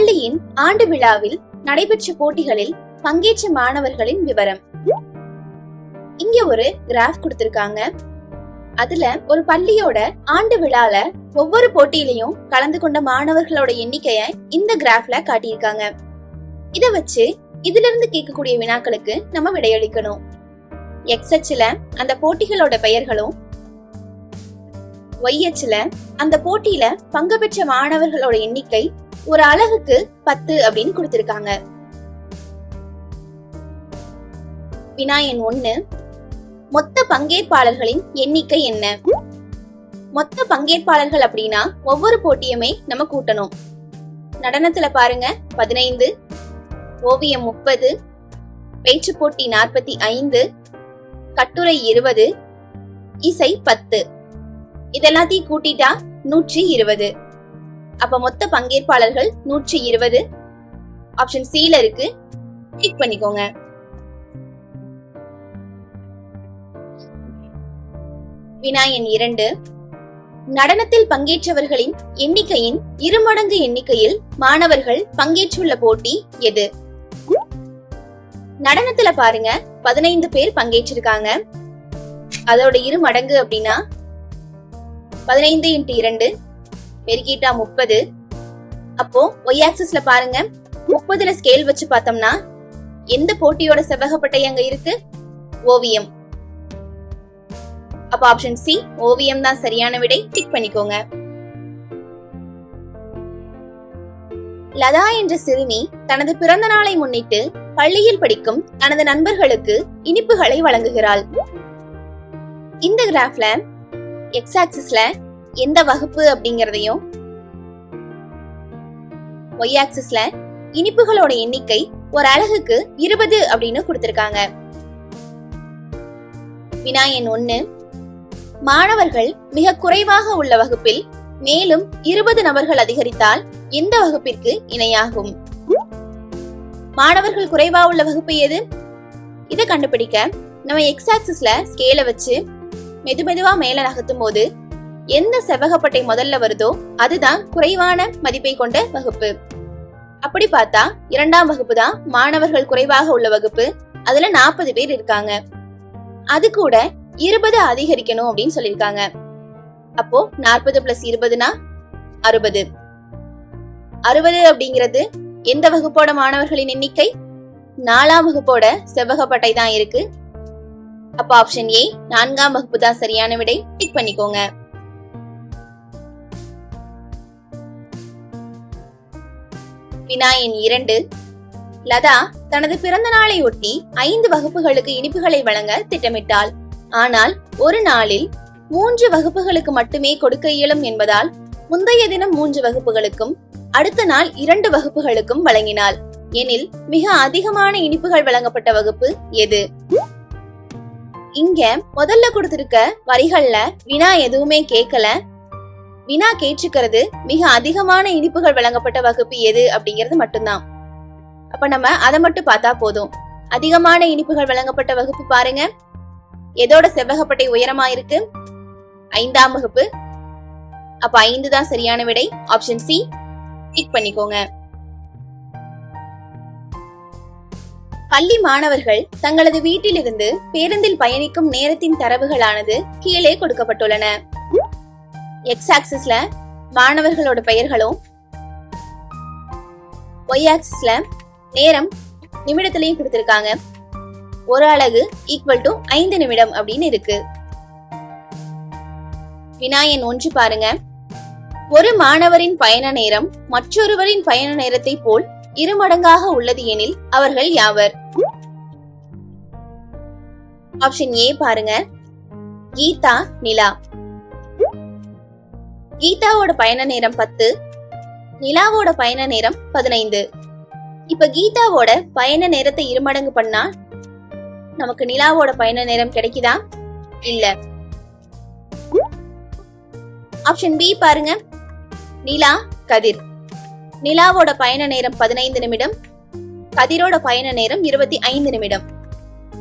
பள்ளியின் ஆண்டு விழாவில் நடைபெற்ற போட்டிகளில் பங்கேற்ற மாணவர்களின் விவரம். இங்க ஒரு கிராஃப் கொடுத்திருக்காங்க. அதுல ஒரு பள்ளியோட ஆண்டு விழால ஒவ்வொரு போட்டியிலையும் கலந்து கொண்ட மாணவர்களோட எண்ணிக்கைய இந்த கிராஃப்ல காட்டியிருக்காங்க. இத வச்சு இதுல இருந்து கேட்கக்கூடிய வினாக்களுக்கு நம்ம விடையளிக்கணும். எக்ஸ் அச்சுல அந்த போட்டிகளோட பெயர்களும் ஒய் அச்சுல அந்த போட்டியில பங்கு பெற்ற மாணவர்களோட எண்ணிக்கை ஒரு அழகுக்கு பத்து அப்படின்னு கொடுத்திருக்காங்க. வினா எண் ஒண்ணு மொத்த பங்கேற்பாளர்களின் எண்ணிக்கை என்ன? மொத்த பங்கேற்பாளர்கள் அப்படின்னா ஒவ்வொரு போட்டியுமே நம்ம கூட்டணும். நடனத்துல பாருங்க பதினைந்து ஓவியம் முப்பது பேச்சு போட்டி நாற்பத்தி ஐந்து கட்டுரை இருபது இசை பத்து. இதெல்லாத்தையும் கூட்டிட்டா நூற்றி இருபது. அப்ப மொத்த பங்கேற்பாளர்கள் நூற்றி இருபது. ஆப்ஷன் சில இருக்கு. கிளிக் பண்ணிக்கோங்க. வினாயன் இரண்டு. நடனத்தில் பங்கேற்றவர்களின் எண்ணிக்கையின் இருமடங்கு எண்ணிக்கையில் மாணவர்கள் பங்கேற்றுள்ள போட்டி எது? நடனத்துல பாருங்க பதினைந்து பேர் பங்கேற்றிருக்காங்க. அதோட இரு மடங்கு அப்படின்னா பதினைந்து இன்ட்டு இரண்டு. பெருக்கிட்டா முப்பது. அப்போ ஒய் ஆக்சஸ்ல பாருங்க. முப்பதுல ஸ்கேல் வச்சு பார்த்தோம்னா எந்த போட்டியோட செவ்வகப்பட்டை அங்க இருக்கு? ஓவியம். அப்ப ஆப்ஷன் சி ஓவியம் தான் சரியான விடை. டிக் பண்ணிக்கோங்க. லதா என்ற சிறுமி தனது பிறந்த நாளை முன்னிட்டு பள்ளியில் படிக்கும் தனது நண்பர்களுக்கு இனிப்புகளை வழங்குகிறாள். இந்த கிராஃப்ல எக்ஸ் ஆக்சிஸ்ல எந்த வகுப்பு அப்படிங்கறதையும் ஒய் ஆக்சிஸ்ல இனிப்புகளோட எண்ணிக்கை ஒரு அழகுக்கு இருபது அப்படின்னு கொடுத்திருக்காங்க. வினா ஒண்ணு மாணவர்கள் மிக குறைவாக உள்ள வகுப்பில் மேலும் இருபது நபர்கள் அதிகரித்தால் எந்த வகுப்பிற்கு இணையாகும்? மாணவர்கள் குறைவா உள்ள வகுப்பு எது? இதை கண்டுபிடிக்க நம்ம எக்ஸ் ஆக்சிஸ்ல ஸ்கேல வச்சு மெது மெதுவா மேல நகர்த்தும் போது எந்த செவ்வகப்பட்டை முதல்ல வருதோ அதுதான் குறைவான மதிப்பை கொண்ட வகுப்பு. அப்படி பார்த்தா இரண்டாம் வகுப்பு தான் மாணவர்கள் குறைவாக உள்ள வகுப்பு. அதுல நாற்பது பேர் இருக்காங்க. அது கூட இருபது அதிகரிக்கணும் அப்படின்னு சொல்லியிருக்காங்க. அப்போ நாற்பது பிளஸ் இருபதுனா அறுபது. அறுபது அப்படிங்கிறது எந்த வகுப்போட மாணவர்களின் எண்ணிக்கை? நாலாம் வகுப்போட செவ்வகப்பட்டை தான் இருக்கு. அப்ப ஆப்ஷன் ஏ நான்காம் வகுப்பு தான் சரியான விடை. டிக் பண்ணிக்கோங்க. வினா எண் இரண்டு லதா தனது பிறந்த நாளை ஒட்டி ஐந்து வகுப்புகளுக்கு இனிப்புகளை வழங்க திட்டமிட்டாள். ஆனால் ஒரு நாளில் மூன்று வகுப்புகளுக்கு மட்டுமே கொடுக்க இயலும் என்பதால் முந்தைய தினம் மூன்று வகுப்புகளுக்கும் அடுத்த நாள் இரண்டு வகுப்புகளுக்கும் வழங்கினாள். எனில் மிக அதிகமான இனிப்புகள் வழங்கப்பட்ட வகுப்பு எது? இங்க முதல்ல கொடுத்திருக்க வரிகள்ல வினா எதுவுமே கேட்கல வினா கேட்டிருக்கிறது மிக அதிகமான இனிப்புகள் வழங்கப்பட்ட வகுப்பு எது அப்படிங்கிறது மட்டும்தான். அப்ப நம்ம அதை மட்டும் பார்த்தா போதும். அதிகமான இனிப்புகள் வழங்கப்பட்ட வகுப்பு பாருங்க. எதோட செவ்வகப்பட்டை உயரமா இருக்கு? ஐந்தாம் வகுப்பு. அப்ப ஐந்து தான் சரியான விடை. ஆப்ஷன் சி டிக் பண்ணிக்கோங்க. பள்ளி மாணவர்கள் தங்களது வீட்டிலிருந்து பேருந்தில் பயணிக்கும் நேரத்தின் தரவுகளானது கீழே கொடுக்கப்பட்டுள்ளன. எக்ஸ் ஆக்சிஸ்ல மாணவர்களோட பெயர்களும் ஒய் ஆக்சிஸ்ல நேரம் நிமிடத்திலையும் கொடுத்திருக்காங்க. ஒரு அழகு ஈக்குவல் டு ஐந்து நிமிடம் அப்படின்னு இருக்கு. வினாயன் ஒன்று பாருங்க. ஒரு மாணவரின் பயண நேரம் மற்றொருவரின் பயண நேரத்தை போல் இருமடங்காக உள்ளது எனில் அவர்கள் யாவர்? ஆப்ஷன் ஏ பாருங்க. கீதா நிலா. கீதாவோட பயண நேரம் பத்து நிலாவோட பயண நேரம் பதினைந்து. இப்ப கீதாவோட பயண நேரத்தை இருமடங்கு பண்ணா நமக்கு நிலாவோட பயண நேரம் கிடைக்குதா? இல்ல. ஆப்ஷன் பி பாருங்க. நிலா கதிர். நிலாவோட பயண நேரம் பதினைந்து நிமிடம் கதிரோட பயண நேரம் இருபத்தி ஐந்து நிமிடம்.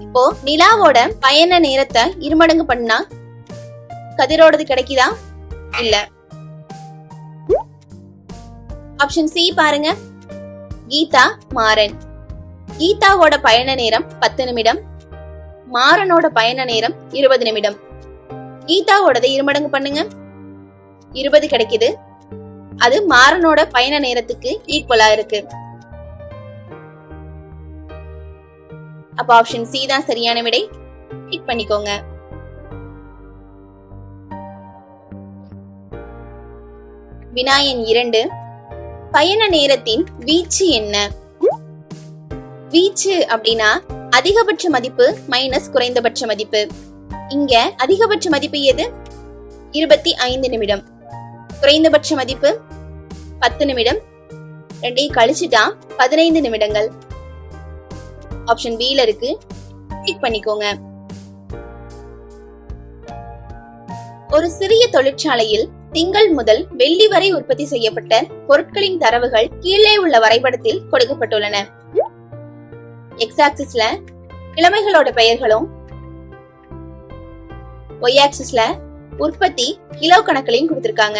இப்போ நிலாவோட பயண நேரத்தை இருமடங்கு பண்ணா கதிரோடது கிடைக்குதா? இல்ல. ஆப்ஷன் சி பாருங்க. கீதா மாறன். கீதாவோட பயண நேரம் பத்து நிமிடம். மாறனோட பயண நேரம் இருபது நிமிடம். கீதாவோடதை இருமடங்கு பண்ணுங்க. இருபது கிடைக்குது. அது மாறனோட பயண நேரத்துக்கு ஈக்குவலா இருக்கு. அப்ப ஆப்ஷன் சி தான் சரியான விடை. டிக் பண்ணிக்கோங்க. வினாயன் இரண்டு. பயண நேரத்தின் வீச்சு என்ன? வீச்சு அப்படின்னா அதிகபட்ச மதிப்பு மைனஸ் குறைந்தபட்ச மதிப்பு. இங்க அதிகபட்ச மதிப்பு எது? இருபத்தி ஐந்து நிமிடம். குறைந்தபட்ச மதிப்பு பத்து நிமிடம். ரெண்டையும் கழிச்சுட்டா பதினைந்து நிமிடங்கள். ஆப்ஷன் பில இருக்கு. டிக் பண்ணிக்கோங்க. ஒரு சிறிய தொழிற்சாலையில் திங்கள் முதல் வெள்ளி வரை உற்பத்தி செய்யப்பட்ட பொருட்களின் தரவுகள் கீழே உள்ள வரைபடத்தில் கொடுக்கப்பட்டுள்ளன. எக்ஸ் ஆக்சிஸ்ல கிழமைகளோட பெயர்களும் ஒய் ஆக்சிஸ்ல உற்பத்தி கிலோ கணக்கிலையும் கொடுத்திருக்காங்க.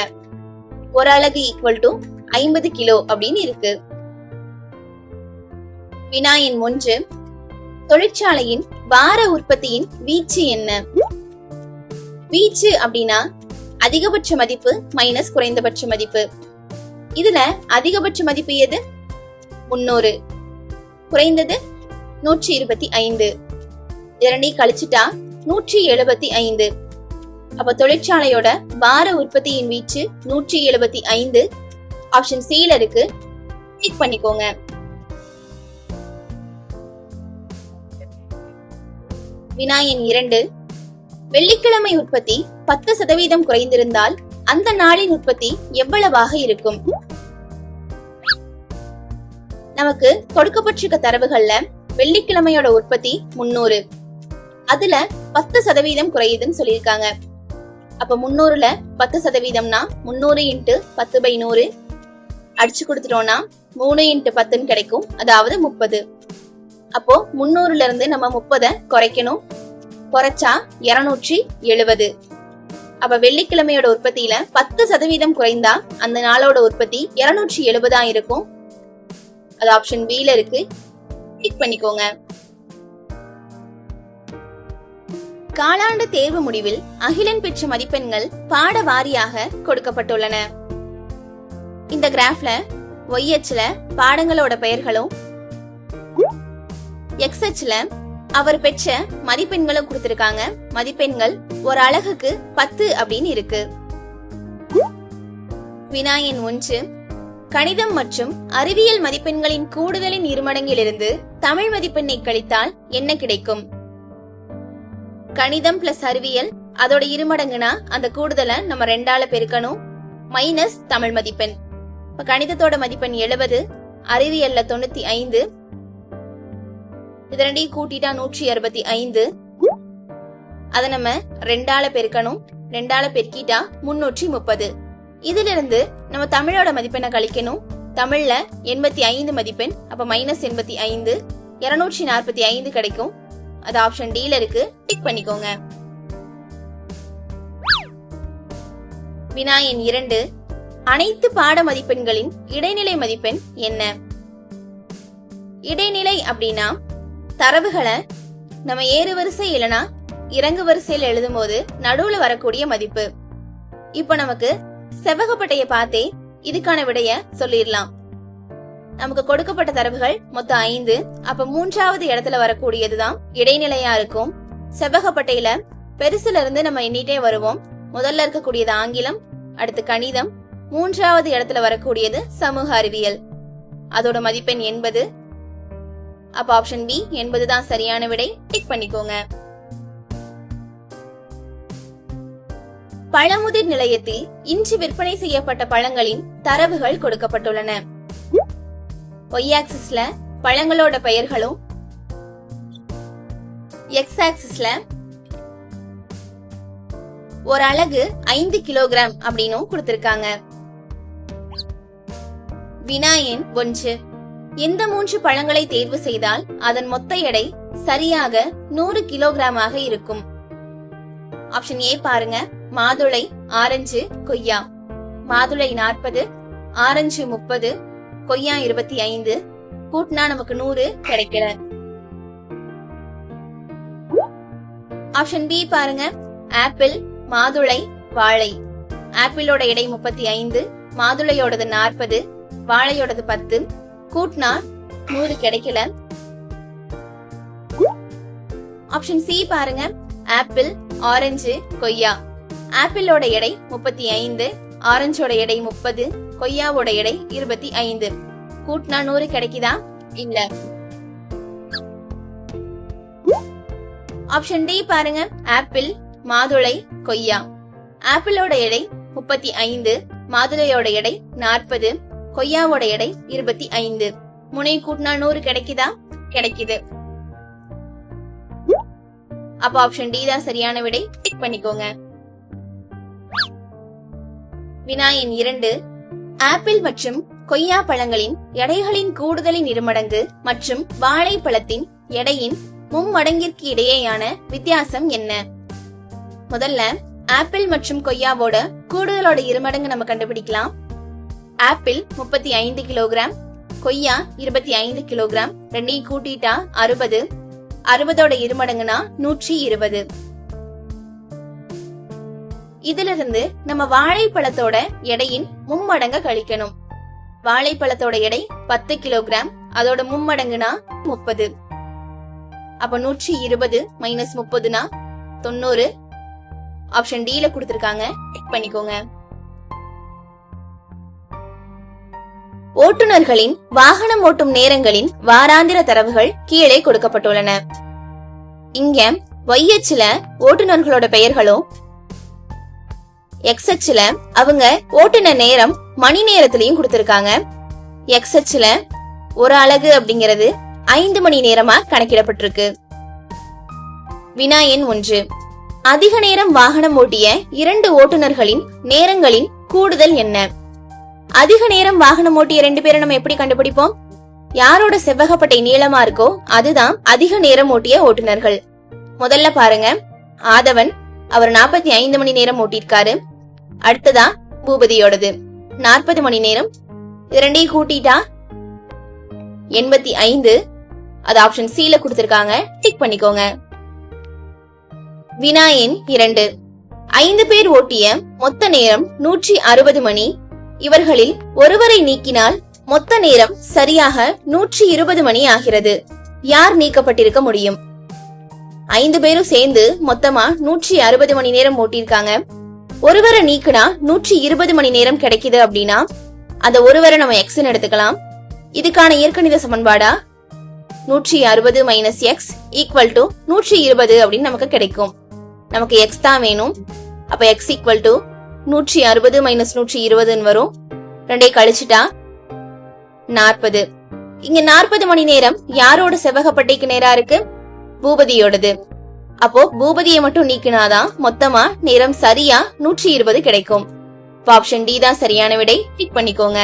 ஒரு அலகு ஈக்குவல் டு ஐம்பது கிலோ அப்படின்னு இருக்கு. வினாயின் ஒன்று தொழிற்சாலையின் வார உற்பத்தியின் வீச்சு என்ன? வீச்சு அப்படின்னா அதிகபட்ச மதிப்பு மைனஸ் குறைந்தபட்ச மதிப்பு. இதுல அதிகபட்ச மதிப்பு எது? முன்னூறு. குறைந்தது நூற்றி இருபத்தி ஐந்து இரண்டையும் கழிச்சுட்டா நூற்றி எழுபத்தி ஐந்து அப்ப தொழிற்சாலையோட வார உற்பத்தியின் வீச்சு நூற்றி எழுபத்தி ஐந்து ஆப்ஷன் சில இருக்கு. டிக் பண்ணிக்கோங்க. வினாயன் இரண்டு. வெள்ளிக்கிழமை உற்பத்தி பத்து சதவீதம் குறைந்திருந்தால் அந்த நாளின் உற்பத்தி எவ்வளவாக இருக்கும்? நமக்கு கொடுக்கப்பட்டிருக்க தரவுகள்ல வெள்ளிக்கிழமையோட உற்பத்தி முன்னூறு அதுல பத்து சதவீதம் குறையுதுன்னு சொல்லியிருக்காங்க. அப்ப முன்னூறுல பத்து சதவீதம்னா முன்னூறு இன்ட்டு பத்து பை நூறு. அடிச்சு கொடுத்துட்டோம்னா மூணு இன்ட்டு பத்துன்னு கிடைக்கும். அதாவது முப்பது. அப்போ முன்னூறுல இருந்து நம்ம முப்பதை குறைக்கணும். குறைச்சா இருநூற்றி எழுபது. அப்ப வெள்ளிக்கிழமையோட உற்பத்தியில பத்து சதவீதம் குறைந்தா அந்த நாளோட உற்பத்தி இருநூற்றி எழுபதா இருக்கும். அது ஆப்ஷன் பில இருக்கு. கிளிக் பண்ணிக்கோங்க. காலாண்டு தேர்வு முடிவில் அகிலன் பெற்ற மதிப்பெண்கள் பாட வாரியாக கொடுக்கப்பட்டுள்ளன. இந்த கிராஃப்ல ஒய் அச்சுல பாடங்களோட பெயர்களும் எக்ஸ் அச்சுல அவர் பெற்ற மதிப்பெண்களும் கொடுத்திருக்காங்க. மதிப்பெண்கள் ஒரு அழகுக்கு பத்து அப்படின்னு இருக்கு. வினாயன் ஒன்று கணிதம் மற்றும் அறிவியல் மதிப்பெண்களின் கூடுதலின் இருமடங்கிலிருந்து தமிழ் மதிப்பெண்ணை கழித்தால் என்ன கிடைக்கும்? கணிதம் பிளஸ் அறிவியல் அதோட இருமடங்குனா அந்த கூடுதலை நம்ம ரெண்டால பெருக்கணும். மைனஸ் தமிழ் மதிப்பெண். இப்ப கணிதத்தோட மதிப்பெண் எழுபது அறிவியல்ல தொண்ணூத்தி ஐந்து இது ரெண்டையும் கூட்டிட்டா நூற்றி அறுபத்தி ஐந்து. அத நம்ம ரெண்டால பெருக்கணும். ரெண்டால பெருக்கிட்டா முன்னூற்றி முப்பது. இதுல இருந்து நம்ம தமிழோட மதிப்பெண்ணை கழிக்கணும். தமிழ்ல எண்பத்தி ஐந்து மதிப்பெண் அப்ப மைனஸ் எண்பத்தி ஐந்து. இருநூற்றி நாற்பத்தி ஐந்து கிடைக்கும். அது ஆப்ஷன் டீல இருக்கு. டிக் பண்ணிக்கோங்க. வினாயன் இரண்டு. அனைத்து பாட மதிப்பெண்களின் இடைநிலை மதிப்பெண் என்ன? இடைநிலை அப்படின்னா தரவுகளை நம்ம ஏறு வரிசை இல்லனா இறங்கு வரிசையில் எழுதும் போது நடுவுல வரக்கூடிய மதிப்பு. இப்ப நமக்கு செவ்வகப்பட்டைய பார்த்தே இதுக்கான விடைய சொல்லிடலாம். நமக்கு கொடுக்கப்பட்ட தரவுகள் மொத்தம் ஐந்து. அப்ப மூன்றாவது இடத்துல வரக்கூடியதுதான் இடைநிலையா இருக்கும். செவ்வகப்பட்டையில பெருசுல இருந்து நம்ம எண்ணிட்டே வருவோம். முதல்ல இருக்கக்கூடியது ஆங்கிலம் அடுத்து கணிதம் மூன்றாவது இடத்துல வரக்கூடியது சமூக அறிவியல். அதோட மதிப்பெண் எண்பது அப்ப ஆப்ஷன் பி என்பது தான் சரியான விடை. டிக் பண்ணிக்கோங்க. பழமுதிர் நிலையத்தில் இன்று விற்பனை செய்யப்பட்ட பழங்களின் தரவுகள் கொடுக்கப்பட்டுள்ளன. ஒய் ஆக்சிஸ்ல பழங்களோட பெயர்களும் எக்ஸ் ஆக்சிஸ்ல ஒரு அலகு ஐந்து கிலோகிராம் அப்படின்னும் கொடுத்திருக்காங்க. வினாயின் ஒன்று. எந்த மூன்று பழங்களை தேர்வு செய்தால் அதன் மொத்த எடை சரியாக நூறு கிலோகிராமாக இருக்கும். ஆப்ஷன் ஏ பாருங்க. மாதுளை ஆரஞ்சு கொய்யா. மாதுளை நாற்பது ஆரஞ்சு முப்பது கொய்யா இருபத்தி ஐந்து. கூட்டினா நமக்கு நூறு கிடைக்கிற. ஆப்ஷன் பி பாருங்க. ஆப்பிள் மாதுளை வாழை. ஆப்பிளோட எடை முப்பத்தி ஐந்து மாதுளையோடது நாற்பது வாழையோடது பத்து கூட்டினா நூறு கிடைக்கல. ஆப்ஷன் சி பாருங்க. ஆப்பிள் ஆரஞ்சு கொய்யா. ஆப்பிளோட எடை முப்பத்தி ஐந்து ஆரஞ்சோட எடை முப்பது கொய்யாவோட எடை இருபத்தி ஐந்து. கூட்டினா நூறு கிடைக்குதா? இல்ல. ஆப்ஷன் டி பாருங்க. ஆப்பிள் மாதுளை கொய்யா. ஆப்பிளோட எடை முப்பத்தி ஐந்து மாதுளையோட எடை நாற்பது கொய்யாவோட எடை இருபத்தி ஐந்து. முனை கூட்டினா நூறு கிடைக்குதா? கிடைக்குது. அப்ப ஆப்ஷன் டி தான் சரியான விடை. டிக் பண்ணிக்கோங்க. வினாயின் இரண்டு. ஆப்பிள் மற்றும் கொய்யா பழங்களின் எடைகளின் கூடுதலின் இருமடங்கு மற்றும் வாழைப்பழத்தின் எடையின் மும்மடங்கிற்கு இடையேயான வித்தியாசம் என்ன? முதல்ல ஆப்பிள் மற்றும் கொய்யாவோட கூடுதலோட இருமடங்கு நம்ம கண்டுபிடிக்கலாம். ஆப்பிள் முப்பத்தி ஐந்து கிலோகிராம் கொய்யா இருபத்தி ஐந்து கிலோகிராம் ரெண்டையும் கூட்டிட்டா அறுபது. அறுபதோட இருமடங்குனா நூற்றி இருபது. இதுல இருந்து நம்ம வாழைப்பழத்தோட எடையின் மும்மடங்க கழிக்கணும். வாழைப்பழத்தோட எடை பத்து கிலோகிராம் அதோட மும்மடங்குனா முப்பது. அப்ப நூற்றி இருபது மைனஸ் முப்பதுனா தொண்ணூறு. ஆப்ஷன் ல கொடுத்திருக்காங்க செக் பண்ணிக்கோங்க. ஓட்டுநர்களின் வாகனம் ஓட்டும் நேரங்களின் வாராந்திர தரவுகள் கீழே கொடுக்கப்பட்டுள்ளன. இங்க ஒய் அச்சுல ஓட்டுநர்களோட பெயர்களும் எக்ஸ் அச்சுல அவங்க ஓட்டுன நேரம் மணி நேரத்திலையும் கொடுத்திருக்காங்க. எக்ஸ் அச்சுல ஒரு அழகு அப்படிங்கிறது ஐந்து மணி நேரமா கணக்கிடப்பட்டிருக்கு. வினா எண் ஒன்று. அதிக நேரம் வாகனம் ஓட்டிய இரண்டு ஓட்டுநர்களின் நேரங்களின் கூடுதல் என்ன? அதிக நேரம் வாகனம் ஓட்டிய ரெண்டு பேரை நம்ம எப்படி கண்டுபிடிப்போம்? யாரோட செவ்வகப்பட்டை நீளமா இருக்கோ அதுதான் அதிக நேரம் ஓட்டிய ஓட்டுநர்கள். முதல்ல பாருங்க. ஆதவன் அவர் நாற்பத்தி ஐந்து மணி நேரம் ஓட்டியிருக்காரு. அடுத்ததா பூபதியோடது. நாற்பது மணி நேரம். இது ரெண்டையும் கூட்டிட்டா எண்பத்தி ஐந்து. அது ஆப்ஷன் சி ல கொடுத்திருக்காங்க. டிக் பண்ணிக்கோங்க. வினாயின் இரண்டு. ஐந்து பேர் ஓட்டிய மொத்த நேரம் நூற்றி அறுபது மணி. இவர்களில் ஒருவரை நீக்கினால் மொத்த நேரம் சரியாக நூற்றி இருபது மணி ஆகிறது. யார் நீக்கப்பட்டிருக்க முடியும்? ஐந்து பேரும் சேர்ந்து மொத்தமா நூற்றி அறுபது மணி நேரம் ஓட்டிருக்காங்க ஒருவரை நீக்குனா நூற்றி இருபது மணி நேரம் கிடைக்குது அப்படின்னா அந்த ஒருவரை நம்ம எக்ஸ்ன்னு எடுத்துக்கலாம். இதுக்கான இயற்கணித சமன்பாடா? நூற்றி அறுபது மைனஸ் எக்ஸ் ஈக்குவல் டு நூற்றி இருபது அப்படின்னு நமக்கு கிடைக்கும். நமக்கு எக்ஸ் தான் வேணும். அப்ப எக்ஸ் ஈக்குவல் டு நூற்றி அறுபது மைனஸ் நூற்றி இருபதுன்னு வரும். ரெண்டே கழிச்சுட்டா நாற்பது. இங்க நாற்பது மணி நேரம் யாரோட செவ்வகப்பட்டைக்கு நேரா இருக்கு? பூபதியோடது. அப்போ பூபதியை மட்டும் நீக்கினாதான் மொத்தமா நேரம் சரியா நூற்றி இருபது கிடைக்கும். ஆப்ஷன் டி தான் சரியான விடை. டிக் பண்ணிக்கோங்க.